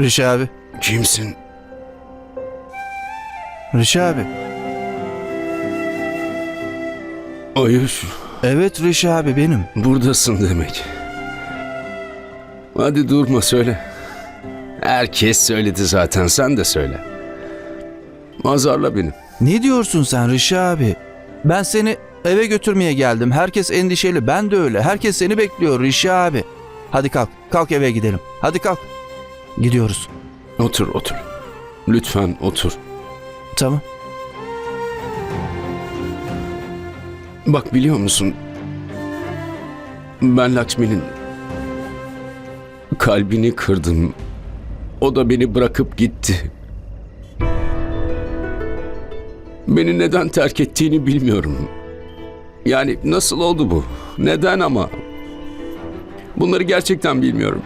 Rişi abi. Kimsin? Rişi abi. Ayuş, Evet Rişi abi benim. buradasın demek. Hadi durma söyle. Herkes söyledi zaten, sen de söyle. Azarla beni. Ne diyorsun sen Rişi abi? Ben seni eve götürmeye geldim. Herkes endişeli. Ben de öyle. Herkes seni bekliyor Rişi abi. Hadi kalk. Kalk eve gidelim. Hadi kalk. Gidiyoruz. Otur, otur. Lütfen otur. Tamam. Bak biliyor musun? Ben Lakshmi'nin kalbini kırdım. O da beni bırakıp gitti. Beni neden terk ettiğini bilmiyorum. Yani nasıl oldu bu? Neden ama? Bunları gerçekten bilmiyorum.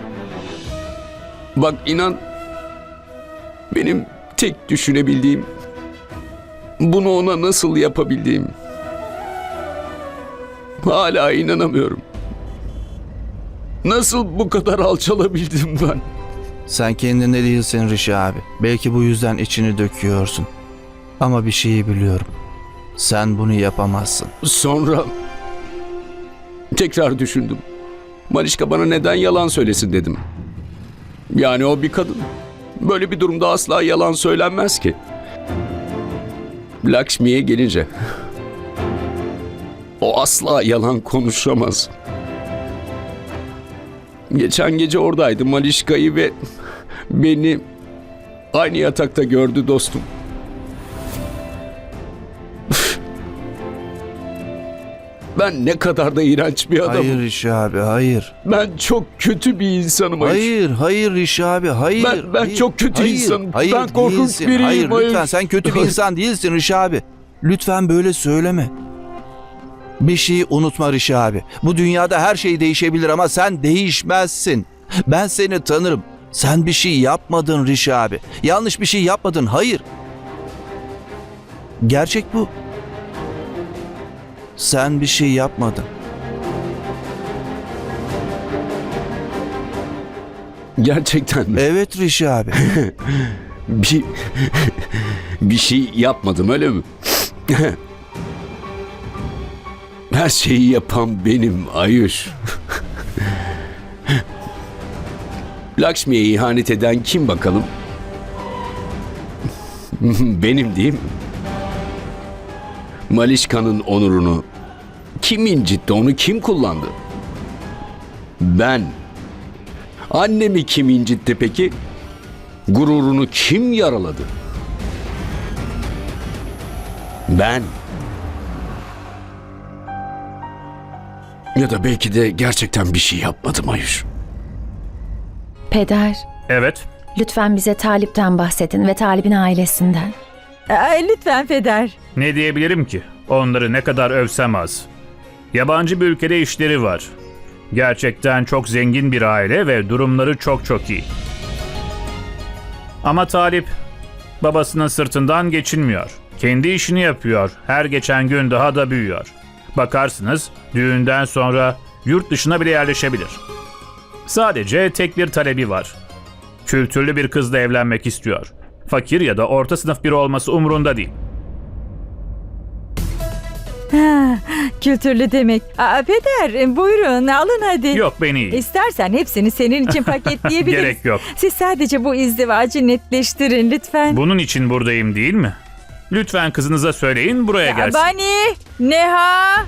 Bak inan benim tek düşünebildiğim bunu ona nasıl yapabildiğim. Hala inanamıyorum. Nasıl bu kadar alçalabildim ben? Sen kendinde değilsin Rişi abi. Belki bu yüzden içini döküyorsun. Ama bir şeyi biliyorum. Sen bunu yapamazsın. Sonra tekrar düşündüm. Malişka bana neden yalan söylesin dedim. Yani o bir kadın. Böyle bir durumda asla yalan söylenmez ki. Lakshmi'ye gelince o asla yalan konuşamaz. Geçen gece oradaydı Malişka'yı ve beni aynı yatakta gördü dostum. Ben ne kadar da iğrenç bir adamım. Hayır Rişi abi hayır. Ben çok kötü bir insanım. Ayşe. Hayır hayır Rişi abi hayır. Ben- ben hayır, çok kötü hayır, insanım. Hayır, Ben korkunç değilsin. biriyim, Hayır lütfen sen kötü bir insan değilsin Rişi abi. Lütfen böyle söyleme. Bir şeyi unutma Rişi abi. Bu dünyada her şey değişebilir ama sen değişmezsin. Ben seni tanırım. Sen bir şey yapmadın Rişi abi. Yanlış bir şey yapmadın. Hayır. Gerçek bu. Sen bir şey yapmadın. Gerçekten mi? Evet Rişi abi. Bir, bir şey yapmadım öyle mi? Her şeyi yapan benim Ayuş. Lakshmi'ye ihanet eden kim bakalım? benim değil mi? Malişka'nın onurunu kim incitti onu kim kullandı? Ben. Annemi kim incitti peki? Gururunu kim yaraladı? Ben. Ya da belki de gerçekten bir şey yapmadım Ayuş. Peder, Evet. lütfen bize Talip'ten bahsedin ve Talip'in ailesinden. Ay, lütfen Peder. Ne diyebilirim ki? Onları ne kadar övsem az. Yabancı bir ülkede işleri var. Gerçekten çok zengin bir aile ve durumları çok çok iyi. Ama Talip babasının sırtından geçinmiyor. Kendi işini yapıyor. Her geçen gün daha da büyüyor. Bakarsınız düğünden sonra yurt dışına bile yerleşebilir. Sadece tek bir talebi var. Kültürlü bir kızla evlenmek istiyor. Fakir ya da orta sınıf biri olması umurunda değil. Ha, kültürlü demek. Aa, Peder buyurun alın hadi. Yok beni iyi. İstersen hepsini senin için paketleyebiliriz. Gerek yok. Siz sadece bu izdivacı netleştirin lütfen. Bunun için buradayım değil mi? Lütfen kızınıza söyleyin buraya Ya, gelsin. Bani, Neha.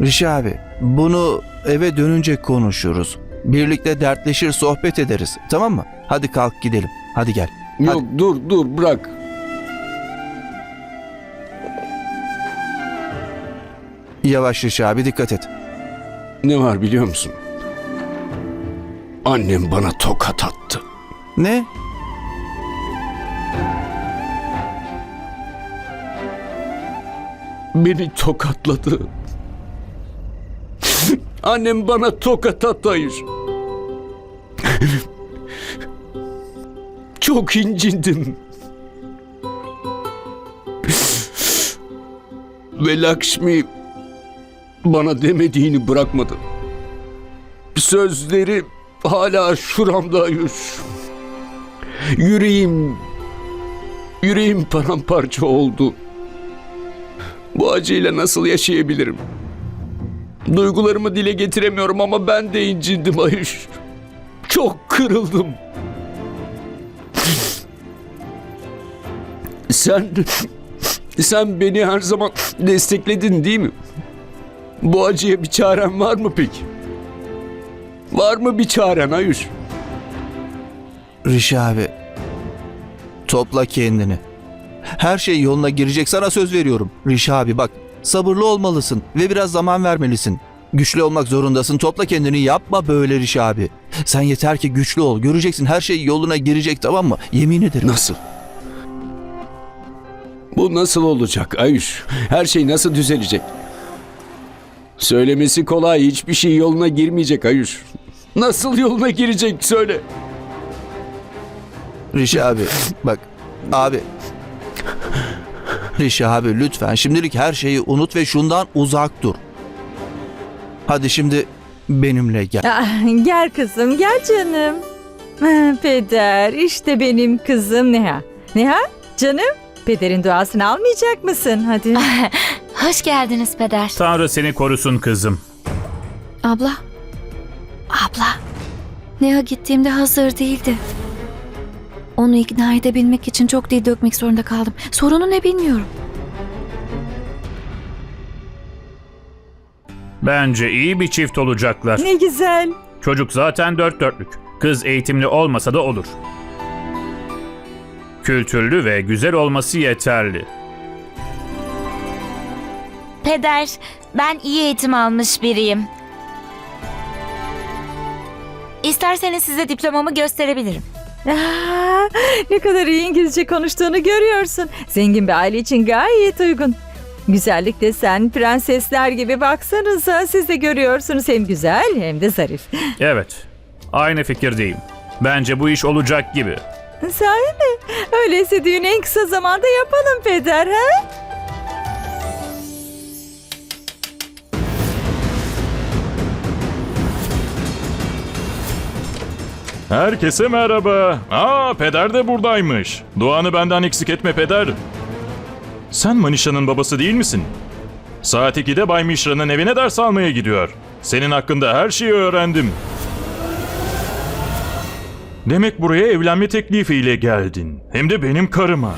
Rişi abi, bunu eve dönünce konuşuruz. Birlikte dertleşir, sohbet ederiz. Tamam mı? Hadi kalk gidelim. Hadi gel. Yok dur dur bırak. Yavaş Rişi abi, dikkat et. Ne var biliyor musun? Annem bana tokat attı. Ne? Beni tokatladı. Annem bana tokat attı Ayuş. Çok incindim. Ve Lakshmi bana demediğini bırakmadı. Sözleri hala şuramda Ayuş. Yüreğim, yüreğim paramparça oldu. Bu acıyla nasıl yaşayabilirim? Duygularımı dile getiremiyorum ama ben de incindim Ayuş. Çok kırıldım. Sen, sen beni her zaman destekledin değil mi? Bu acıya bir çaren var mı peki? Var mı bir çaren Ayuş? Rişi abi. Topla kendini. Her şey yoluna girecek sana söz veriyorum. Rişi abi bak sabırlı olmalısın ve biraz zaman vermelisin. Güçlü olmak zorundasın. Topla kendini yapma böyle Rişi abi. Sen yeter ki güçlü ol. Göreceksin her şey yoluna girecek tamam mı? Yemin ederim. Nasıl? Bu nasıl olacak Ayuş? Her şey nasıl düzelecek? Söylemesi kolay. Hiçbir şey yoluna girmeyecek Ayuş. Nasıl yoluna girecek söyle. Rişi abi bak abi. Rişi abi lütfen şimdilik her şeyi unut ve şundan uzak dur. Hadi şimdi benimle gel. Ah, gel kızım gel canım. Peder işte benim kızım Neha. Neha canım pederin duasını almayacak mısın hadi. Hoş geldiniz peder. Tanrı seni korusun kızım. Abla. Abla. Neha gittiğimde hazır değildi. Onu ikna edebilmek için çok dil dökmek zorunda kaldım. Sorunu ne bilmiyorum. Bence iyi bir çift olacaklar. ne güzel. Çocuk zaten dört dörtlük. Kız eğitimli olmasa da olur. Kültürlü ve güzel olması yeterli. Peder, ben iyi eğitim almış biriyim. İsterseniz size diplomamı gösterebilirim. Ah, ne kadar iyi İngilizce konuştuğunu görüyorsun. Zengin bir aile için gayet uygun. Güzellik de sen prensesler gibi baksanıza siz de görüyorsunuz hem güzel hem de zarif. Evet, aynı fikirdeyim. Bence bu iş olacak gibi. Sahi mi? Öyleyse düğünü en kısa zamanda yapalım peder ha? Herkese merhaba. Aa peder de buradaymış. Duanı benden eksik etme peder. Sen Manişa'nın babası değil misin? Saat 2'de Bay Mişra'nın evine ders almaya gidiyor. Senin hakkında her şeyi öğrendim. Demek buraya evlenme teklifiyle geldin. Hem de benim karıma.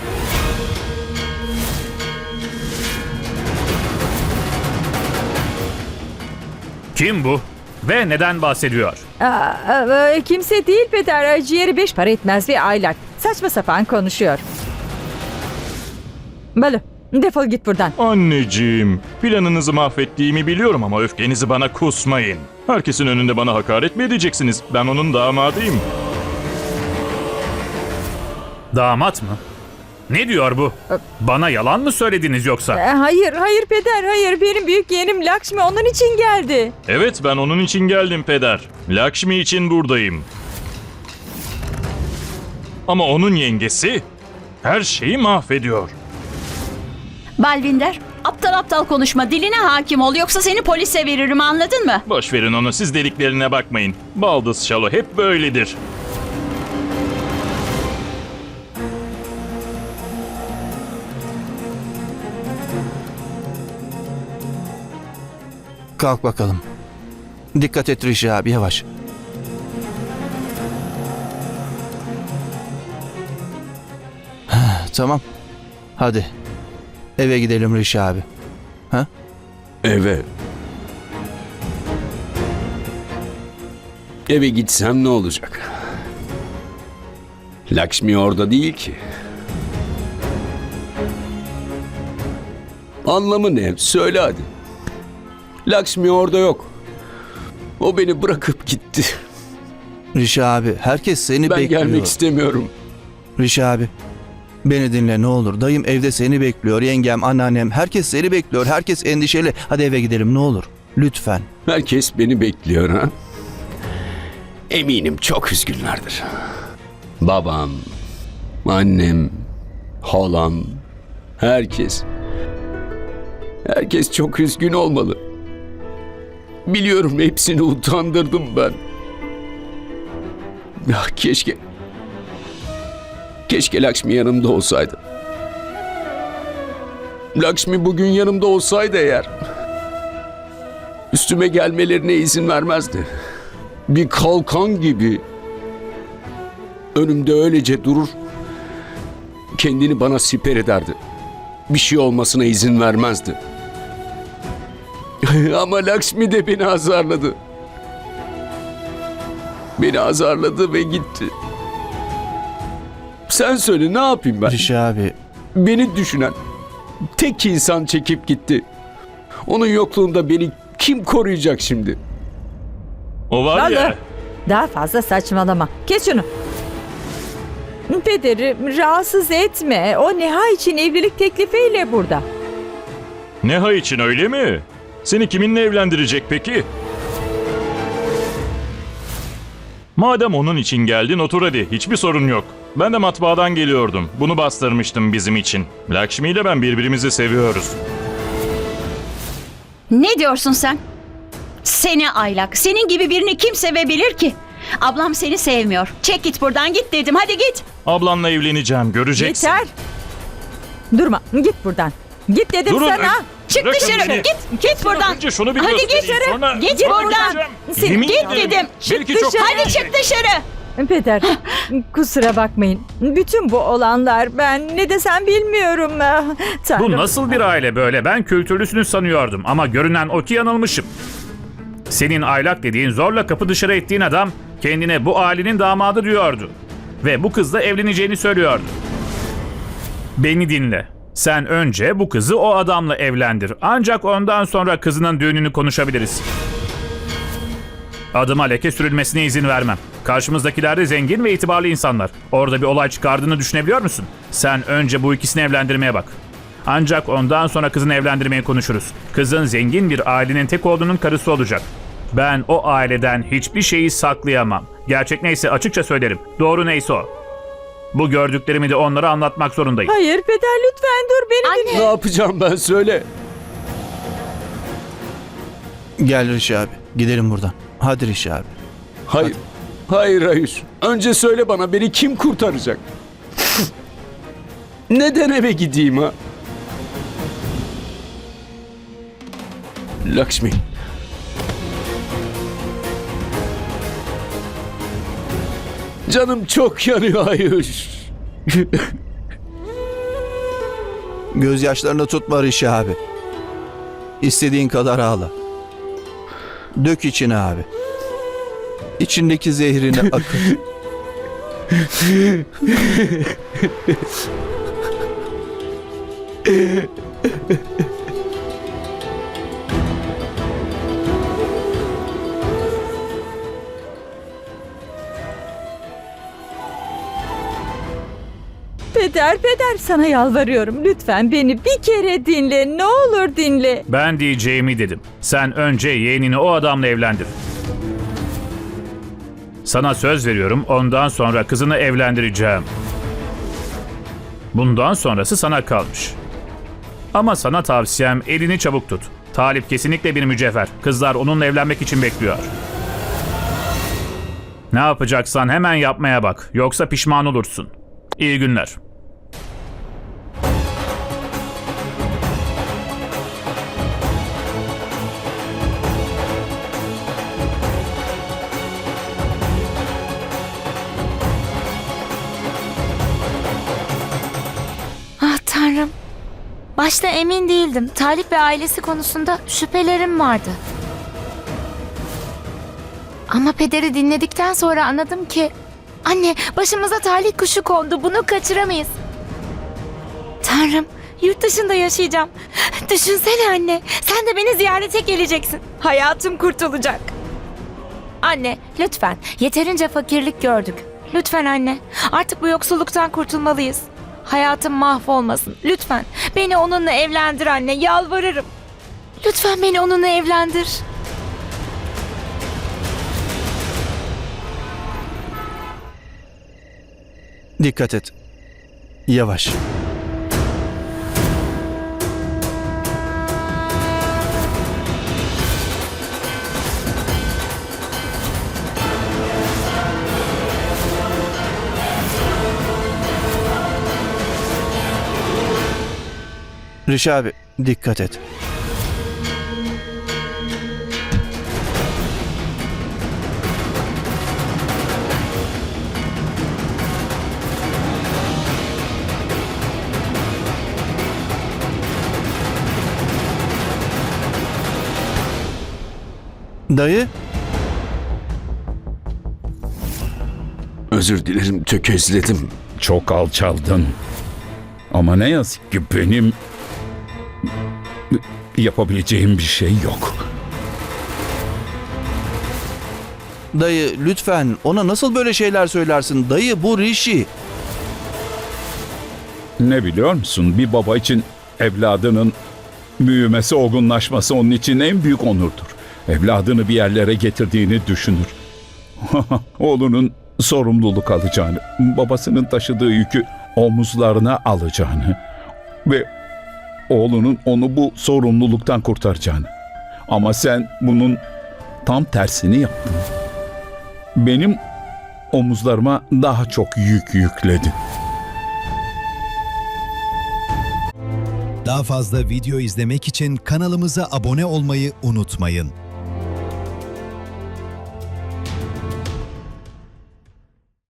Kim bu? Ve neden bahsediyor? Aa, kimse değil peder. Ciğeri beş para etmez bir aylak. Saçma sapan konuşuyor. Balı defol git buradan. Anneciğim, planınızı mahvettiğimi biliyorum ama öfkenizi bana kusmayın. Herkesin önünde bana hakaret mi edeceksiniz? Ben onun damadıyım. Damat mı? Ne diyor bu? Bana yalan mı söylediniz yoksa? Ee, Hayır, hayır peder, hayır. Benim büyük yeğenim Lakşmi onun için geldi. Evet ben onun için geldim peder. Lakshmi için buradayım. Ama onun yengesi her şeyi mahvediyor. Balvinder, aptal aptal konuşma, diline hakim ol yoksa seni polise veririm anladın mı? Boş verin onu siz deliklerine bakmayın. Baldız Şalo hep böyledir. Kalk bakalım. Dikkat et Rişi abi yavaş. tamam. Hadi. Eve gidelim Rişi abi. Eve. Eve gitsem ne olacak? Lakshmi orada değil ki. Anlamı ne? Söyle hadi. Lakshmi orada yok. O beni bırakıp gitti. Rişi abi herkes seni Ben bekliyor. gelmek istemiyorum. Rişi abi. Beni dinle ne olur. Dayım evde seni bekliyor. Yengem, anneannem. Herkes seni bekliyor. Herkes endişeli. Hadi eve gidelim ne olur. Lütfen. Herkes beni bekliyor ha. Eminim çok üzgünlerdir. Babam, annem, halam, herkes. Herkes çok üzgün olmalı. Biliyorum hepsini utandırdım ben. Ya keşke... Keşke Lakshmi yanımda olsaydı. Lakshmi bugün yanımda olsaydı eğer... Üstüme gelmelerine izin vermezdi. Bir kalkan gibi... Önümde öylece durur... Kendini bana siper ederdi. Bir şey olmasına izin vermezdi. Ama Lakshmi de beni azarladı. Beni azarladı ve gitti. Sen söyle ne yapayım ben? Rişi abi Beni düşünen tek insan çekip gitti. Onun yokluğunda beni kim koruyacak şimdi? O var Vallahi. ya. Daha fazla saçmalama. Kes şunu. Pederi rahatsız etme. O Neha için evlilik teklifiyle burada. Neha için öyle mi? Seni kiminle evlendirecek peki? Madem onun için geldin otur hadi. Hiçbir sorun yok. Ben de matbaadan geliyordum. Bunu bastırmıştım bizim için. Lakshmi ile ben birbirimizi seviyoruz. Ne diyorsun sen? Seni aylak. Senin gibi birini kim sevebilir ki? Ablam seni sevmiyor. Çek git buradan git dedim. Hadi git. Ablanla evleneceğim göreceksin. Yeter. Durma. Git buradan. Git dedim Durun. sana. Çık Bırakın dışarı. beni. Git. Git buradan. Önce şunu bir Hadi git göstereyim, dışarı. sonra- Git sonra buradan. gideceğim. Sen Yemin Git ederim. dedim. Belki çok Hadi çık dışarı. Peder, kusura bakmayın. Bütün bu olanlar ben ne desem bilmiyorum. Ah, Tanrım. Bu nasıl bir aile böyle? Ben kültürlüsünü sanıyordum ama görünen o ki yanılmışım. Senin aylak dediğin zorla kapı dışarı ettiğin adam kendine bu ailenin damadı diyordu. Ve bu kızla evleneceğini söylüyordu. Beni dinle. Sen önce bu kızı o adamla evlendir. Ancak ondan sonra kızının düğününü konuşabiliriz. Adıma leke sürülmesine izin vermem. Karşımızdakiler de zengin ve itibarlı insanlar. Orada bir olay çıkardığını düşünebiliyor musun? Sen önce bu ikisini evlendirmeye bak. Ancak ondan sonra kızını evlendirmeye konuşuruz. Kızın zengin bir ailenin tek oğlunun karısı olacak. Ben o aileden hiçbir şeyi saklayamam. Gerçek neyse açıkça söylerim. Doğru neyse o. Bu gördüklerimi de onlara anlatmak zorundayım. Hayır Peder lütfen dur beni dinle. Ne yapacağım ben söyle. gel Rişi abi gidelim buradan. Hadi Rişi abi. Hayır. Hayır hayır. Önce söyle bana beni kim kurtaracak? Neden eve gideyim ha? Lakshmi. Canım çok yanıyor Ayuş. Gözyaşlarını tutma Rişi abi. İstediğin kadar ağla. Dök içine abi. İçindeki zehrini akıt. Peder Peder sana yalvarıyorum. Lütfen beni bir kere dinle. Ne olur dinle. Ben diyeceğimi dedim. Sen önce yeğenini o adamla evlendir. Sana söz veriyorum ondan sonra kızını evlendireceğim. Bundan sonrası sana kalmış. Ama sana tavsiyem elini çabuk tut. Talip kesinlikle bir mücevher. Kızlar onunla evlenmek için bekliyor. Ne yapacaksan hemen yapmaya bak. Yoksa pişman olursun. İyi günler. Başta emin değildim. Talip ve ailesi konusunda şüphelerim vardı. Ama pederi dinledikten sonra anladım ki... Anne başımıza talih kuşu kondu. Bunu kaçıramayız. Tanrım yurt dışında yaşayacağım. Düşünsene anne. Sen de beni ziyarete geleceksin. Hayatım kurtulacak. Anne lütfen yeterince fakirlik gördük. Lütfen anne artık bu yoksulluktan kurtulmalıyız. Hayatım mahvolmasın. Lütfen beni onunla evlendir anne yalvarırım. Lütfen beni onunla evlendir. Dikkat et. Yavaş. Rişi abi dikkat et. Dayı, Özür dilerim tökezledim. Çok alçaldın. Ama ne yazık ki benim yapabileceğim bir şey yok. dayı lütfen ona nasıl böyle şeyler söylersin? Dayı bu Rishi. Ne biliyor musun? Bir baba için evladının büyümesi, olgunlaşması onun için en büyük onurdur. Evladını bir yerlere getirdiğini düşünür. Oğlunun sorumluluk alacağını, babasının taşıdığı yükü omuzlarına alacağını ve oğlunun onu bu sorumluluktan kurtaracağını. Ama sen bunun tam tersini yaptın. Benim omuzlarıma daha çok yük yükledin. Daha fazla video izlemek için kanalımıza abone olmayı unutmayın.